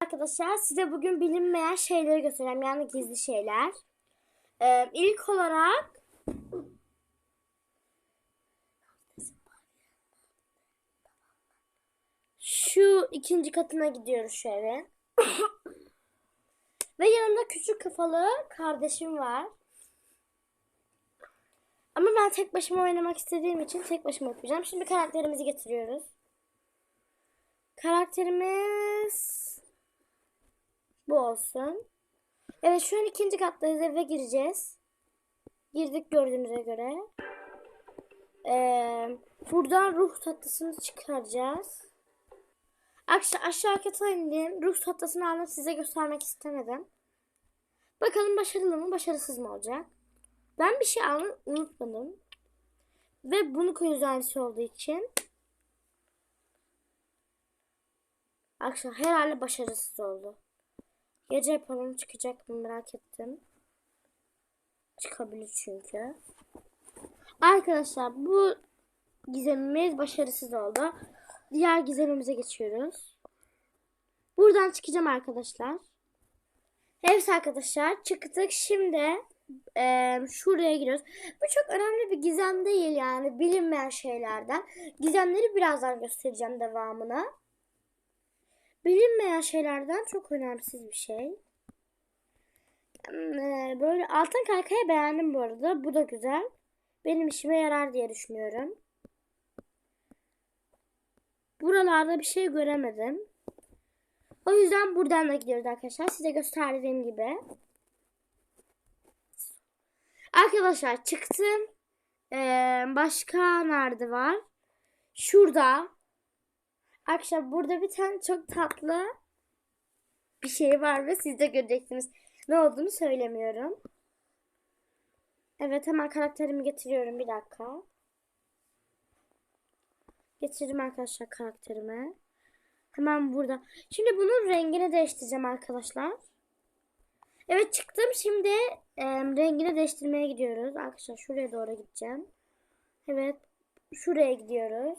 Arkadaşlar size bugün bilinmeyen şeyleri göstereceğim. Yani gizli şeyler. Ee, ilk olarak şu ikinci katına gidiyoruz şu eve. Ve yanımda küçük kafalı kardeşim var. Ama ben tek başıma oynamak istediğim için tek başıma yapacağım. Şimdi karakterimizi getiriyoruz. Karakterimiz bu olsun. Evet şu an ikinci kattayız eve gireceğiz. Girdik gördüğünüze göre. Ee, buradan ruh tatlısını çıkaracağız. Aşağı, aşağı kata indim. Ruh tatlısını aldım size göstermek istemedim. Bakalım başarılı mı başarısız mı olacak. Ben bir şey almayı unutmadım. Ve bunu aynısı olduğu için. Akşam herhalde başarısız oldu. Gece yapalım çıkacak mı merak ettim. Çıkabilir çünkü. Arkadaşlar bu gizemimiz başarısız oldu. Diğer gizemimize geçiyoruz. Buradan çıkacağım arkadaşlar. Evet arkadaşlar çıktık. Şimdi e, şuraya giriyoruz. Bu çok önemli bir gizem değil yani bilinmeyen şeylerden. Gizemleri birazdan göstereceğim devamına. Bilinmeyen şeylerden çok önemsiz bir şey. Ee, Böyle altın kaykayı beğendim bu arada. Bu da güzel. Benim işime yarar diye düşünüyorum. Buralarda bir şey göremedim. O yüzden buradan da gidiyoruz arkadaşlar. Size gösterdiğim gibi. Arkadaşlar çıktım. Ee, başka nerede var? Şurada. Arkadaşlar burada bir tane çok tatlı bir şey var ve siz de göreceksiniz. Ne olduğunu söylemiyorum. Evet hemen karakterimi getiriyorum bir dakika. Getirdim arkadaşlar karakterimi. Hemen burada. Şimdi bunun rengini değiştireceğim arkadaşlar. Evet çıktım. Şimdi e, rengini değiştirmeye gidiyoruz. Arkadaşlar şuraya doğru gideceğim. Evet. Şuraya gidiyoruz.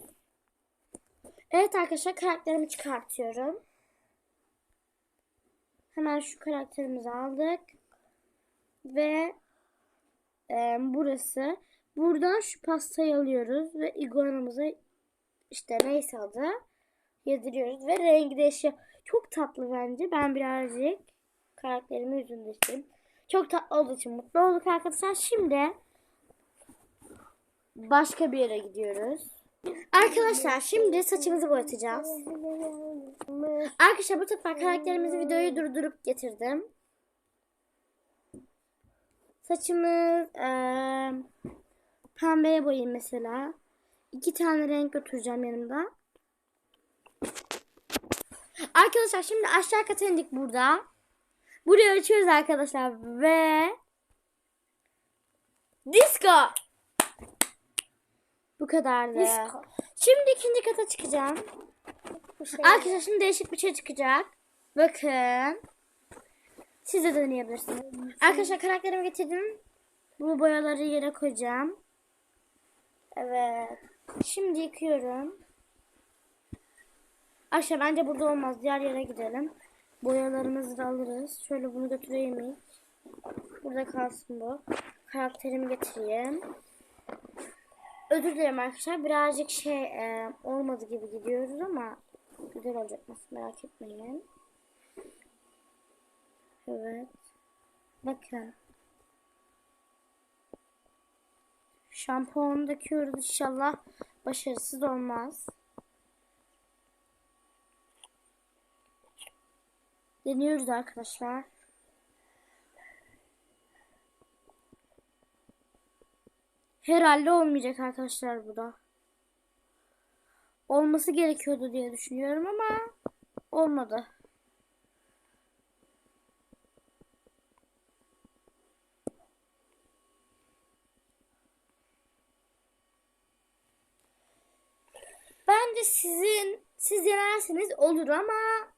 Evet arkadaşlar karakterimi çıkartıyorum. Hemen şu karakterimizi aldık. Ve e, burası. Buradan şu pastayı alıyoruz ve iguanamıza işte neyse adı yediriyoruz ve rengi değişiyor. Çok tatlı bence. Ben birazcık karakterimi yüzünü değiştireyim. Çok tatlı olduğu için mutlu olduk arkadaşlar. Şimdi başka bir yere gidiyoruz. Arkadaşlar şimdi saçımızı boyatacağız. Arkadaşlar bu sefer karakterimizi videoyu durdurup getirdim. Saçımı eee pembeye boyayayım mesela. İki tane renk götüreceğim yanımda. Arkadaşlar şimdi aşağı kata indik burada. Burayı açıyoruz arkadaşlar ve Disco. Bu kadardı. Disco. Şimdi ikinci kata çıkacağım. Şey. Arkadaşlar şimdi değişik bir şey çıkacak. Bakın. Siz de deneyebilirsiniz. Arkadaşlar karakterimi getirdim. Bu boyaları yere koyacağım. Evet. Şimdi yıkıyorum. Aşağı bence burada olmaz. Diğer yere gidelim. Boyalarımızı da alırız. Şöyle bunu götüreyim. Burada kalsın bu. Karakterimi getireyim. Özür dilerim arkadaşlar. Birazcık şey e, olmadı gibi gidiyoruz ama güzel olacak nasıl merak etmeyin. Evet. Bakın. Şampuanı döküyoruz inşallah başarısız olmaz. Deniyoruz arkadaşlar. Herhalde olmayacak arkadaşlar bu da. Olması gerekiyordu diye düşünüyorum ama olmadı. Bence sizin siz denerseniz olur ama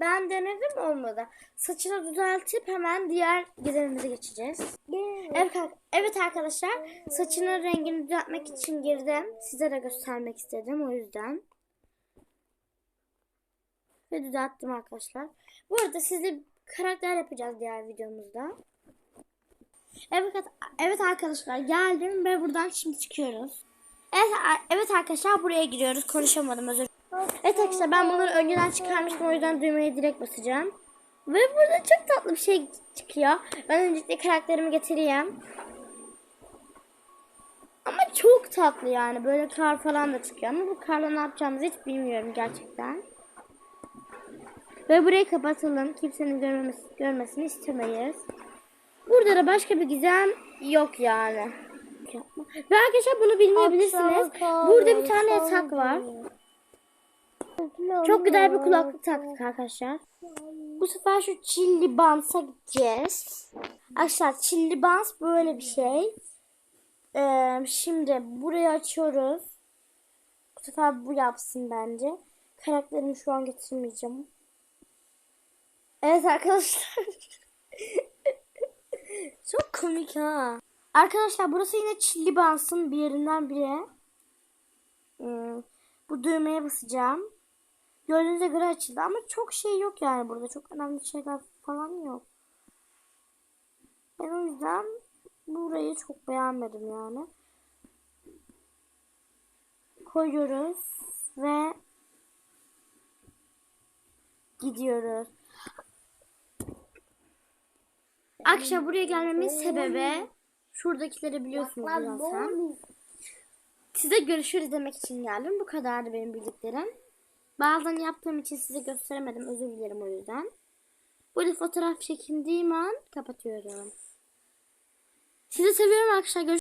ben denedim olmadı. Saçını düzeltip hemen diğer gizemimize geçeceğiz. Evet, evet arkadaşlar saçının rengini düzeltmek için girdim. Size de göstermek istedim o yüzden. Ve düzelttim arkadaşlar. Bu arada sizle karakter yapacağız diğer videomuzda. Evet, evet arkadaşlar geldim ve buradan şimdi çıkıyoruz. Evet, evet arkadaşlar buraya giriyoruz. Konuşamadım özür Evet arkadaşlar ben bunları önceden çıkarmıştım o yüzden düğmeye direkt basacağım. Ve burada çok tatlı bir şey çıkıyor. Ben öncelikle karakterimi getireyim. Ama çok tatlı yani. Böyle kar falan da çıkıyor. Ama bu karla ne yapacağımızı hiç bilmiyorum gerçekten. Ve burayı kapatalım. Kimsenin görmemesi, görmesini istemeyiz. Burada da başka bir gizem yok yani. Ve arkadaşlar bunu bilmeyebilirsiniz. Burada bir tane yatak var. Çok güzel bir kulaklık taktık arkadaşlar. Bu sefer şu çilli bansa gideceğiz. Arkadaşlar çilli bans böyle bir şey. Ee, şimdi burayı açıyoruz. Bu sefer bu yapsın bence. Karakterimi şu an getirmeyeceğim. Evet arkadaşlar. Çok komik ha. Arkadaşlar burası yine çilli bansın bir yerinden biri. Hmm, bu düğmeye basacağım. Gördüğünüze göre açıldı ama çok şey yok yani burada. Çok önemli şeyler falan yok. Ben o yüzden burayı çok beğenmedim yani. Koyuyoruz ve gidiyoruz. Akşam buraya gelmemin sebebi şuradakileri biliyorsunuz zaten. Size görüşürüz demek için geldim. Bu kadardı benim bildiklerim. Bazen yaptığım için size gösteremedim. Özür dilerim o yüzden. Burada fotoğraf çekindiğim an kapatıyorum. Sizi seviyorum arkadaşlar. Görüşürüz.